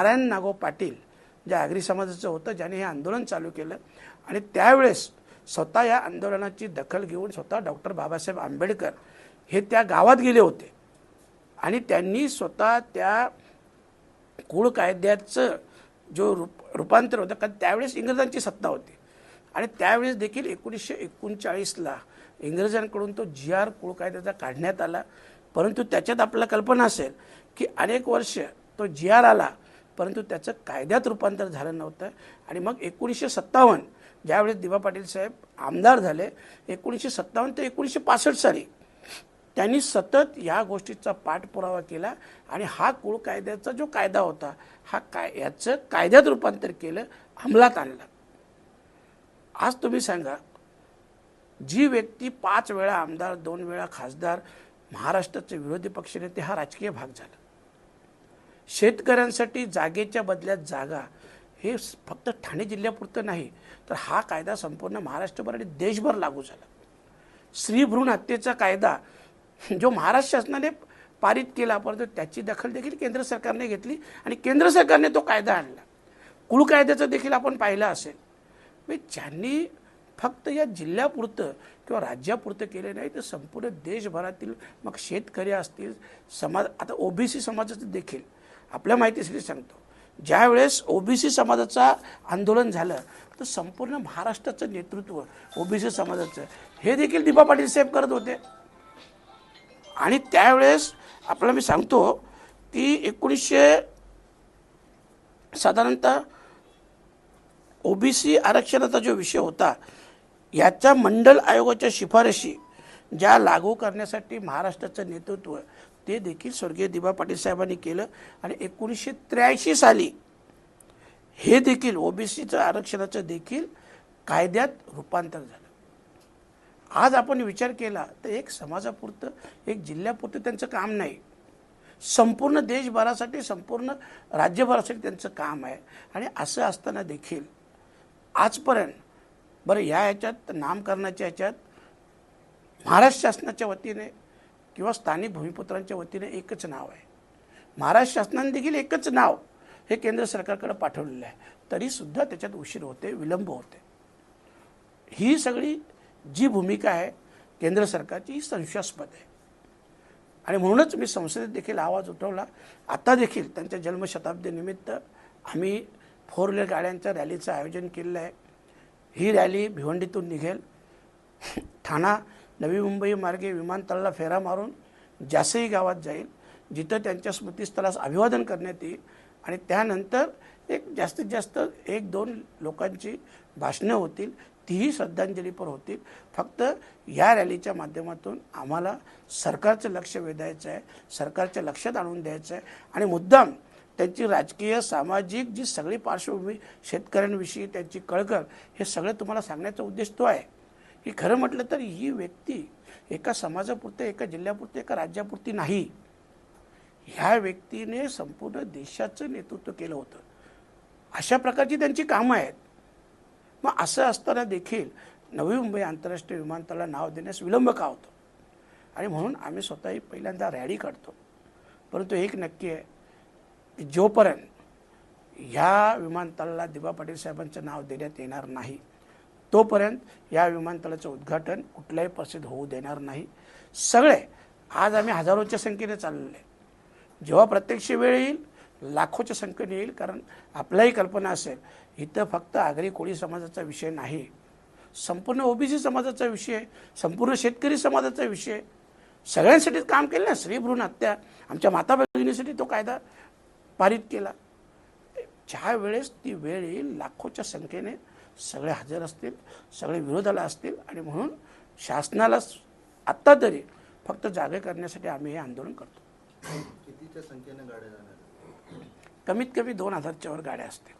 नारायण नागो पाटील ज्या आगरी समाजाचं होतं ज्याने हे आंदोलन चालू केलं. आणि त्यावेळेस स्वतः या आंदोलनाची दखल घेऊन स्वतः डॉक्टर बाबासाहेब आंबेडकर हे त्या गावात गेले होते. आणि त्यांनी स्वतः त्या कुळ कायद्याचं जो रूप रूपांतर होतं कारण त्यावेळेस इंग्रजांची सत्ता होती. आणि त्यावेळेस देखील एकोणीसशे एकोणचाळीसला इंग्रजांकडून तो जी आर कुळ कायद्याचा काढण्यात आला. परंतु त्याच्यात आपल्याला कल्पना असेल की अनेक वर्ष तो जी आर आला परंतु त्याचं कायद्यात रूपांतर झालं नव्हतं. आणि मग एकोणीसशे सत्तावन्न ज्यावेळेस दिवा पाटील साहेब आमदार झाले एकोणीसशे सत्तावन्न ते एकोणीसशे पासष्ट साली त्यांनी सतत या गोष्टीचा पाठपुरावा केला आणि हा कुळ कायद्याचा जो कायदा होता हा काय याचं कायद्यात रूपांतर केलं अंमलात आणलं. आज तुम्ही सांगा जी व्यक्ती पाच वेळा आमदार दोन वेळा खासदार महाराष्ट्राचे विरोधी पक्षनेते हा राजकीय भाग झाला. शेतकऱ्यांसाठी जागेच्या बदल्यात जागा हे फक्त ठाणे जिल्ह्यापुरतं नाही तर हा कायदा संपूर्ण महाराष्ट्रभर आणि देशभर लागू झाला. स्त्रीभ्रूण हत्येचा कायदा जो महाराष्ट्र शासनाने पारित केला परंतु त्याची दखल देखील केंद्र सरकारने घेतली आणि केंद्र सरकारने तो कायदा आणला. कुळ कायद्याचं देखील आपण पाहिलं असेल. म्हणजे ज्यांनी फक्त या जिल्ह्यापुरतं किंवा राज्यापुरतं केले नाही तर संपूर्ण देशभरातील मग शेतकरी असतील समाज आता ओबीसी समाजाचं देखील आपल्या माहितीसाठी सांगतो. ज्यावेळेस ओबीसी समाजाचा आंदोलन झालं तर संपूर्ण महाराष्ट्राचं नेतृत्व ओबीसी समाजाचं हे देखील दिपा पाटील साहेब करत होते. आणि त्यावेळेस आपल्याला मी सांगतो की एकोणीसशे साधारणतः ओबीसी आरक्षणाचा जो विषय होता याच्या मंडल आयोगाच्या शिफारशी ज्या लागू करण्यासाठी महाराष्ट्राचं नेतृत्व ते देखील स्वर्गीय दिबा पाटील साहेबांनी केलं. आणि एकोणीसशे त्र्याऐंशी साली हे देखील ओबीसीचं आरक्षणाचं देखील कायद्यात रूपांतर झालं. आज आपण विचार केला तर एक समाजापुरतं एक जिल्ह्यापुरतं त्यांचं काम नाही. संपूर्ण देशभरासाठी संपूर्ण राज्यभरासाठी त्यांचं काम आहे. आणि असं असताना देखील आजपर्यंत बरं ह्या ह्याच्यात नामकरणाच्या ह्याच्यात महाराष्ट्र शासनाच्या वतीने किंवा स्थानिक भूमिपुत्रांच्या वतीने एकच नाव आहे. महाराष्ट्र शासनाने देखील एकच नाव हे केंद्र सरकारकडे पाठवलेलं आहे. तरीसुद्धा त्याच्यात उशीर होते विलंब होते. ही सगळी जी भूमिका आहे केंद्र सरकारची ही संशयास्पद आहे. आणि म्हणूनच मी संसदेत देखील आवाज उठवला. आता देखील त्यांच्या जन्मशताब्दीनिमित्त आम्ही फोर व्हीलर गाड्यांच्या रॅलीचं आयोजन केलेलं आहे. ही रॅली भिवंडीतून निघेल. ठाणा नवी मुंबई मार्गे विमानतळाला फेरा मारून जासई गावात जाईल जिथं त्यांच्या स्मृतीस्थळास अभिवादन करण्यात येईल आणि त्यानंतर एक जास्तीत जास्त एक दोन लोकांची भाषणं होतील तीही श्रद्धांजलीपर होतील. फक्त या रॅलीच्या माध्यमातून आम्हाला सरकारचं लक्ष वेधायचं आहे सरकारच्या लक्षात आणून द्यायचं आहे आणि मुद्दाम त्यांची राजकीय सामाजिक जी सगळी पार्श्वभूमी शेतकऱ्यांविषयी त्यांची कळकळ हे सगळं तुम्हाला सांगण्याचा उद्देश तो आहे. की खरं म्हटलं तर ही व्यक्ती एका समाजापुरतं एका जिल्ह्यापुरते एका राज्यापुरती नाही. ह्या व्यक्तीने संपूर्ण देशाचं नेतृत्व केलं होतं. अशा प्रकारची त्यांची कामं आहेत. मग असं असताना देखील नवी मुंबई आंतरराष्ट्रीय विमानतळाला नाव देण्यास विलंब का होतो? आणि म्हणून आम्ही स्वतःही पहिल्यांदा रॅली काढतो. परंतु एक नक्की आहे की जोपर्यंत ह्या विमानतळाला दिबा पाटील साहेबांचं नाव देण्यात येणार नाही तोपर्यंत या विमानतळाचं उद्घाटन कुठल्याही परिस्थितीत होऊ देणार नाही. सगळे आज आम्ही हजारोच्या संख्येने चाललेले आहे. जेव्हा प्रत्यक्ष वेळ येईल लाखोच्या संख्येने येईल कारण आपल्याही कल्पना असेल इथं फक्त आगरी कोळी समाजाचा विषय नाही. संपूर्ण ओबीसी समाजाचा विषय संपूर्ण शेतकरी समाजाचा विषय. सगळ्यांसाठीच काम केलं ना? स्त्री भ्रूण हत्या आमच्या माता भगिनीसाठी तो कायदा पारित केला. ज्या वेळेस ती वेळ येईल लाखोच्या संख्येने सगळे हजर असतील सगळे विरोधाला असतील आणि म्हणून शासनाला आत्ता तरी फक्त जागे करण्यासाठी आम्ही हे आंदोलन करतो कितीच्या संख्येने गाड्या जाणार? कमीत कमी दोन हजारच्या वर गाड्या असतील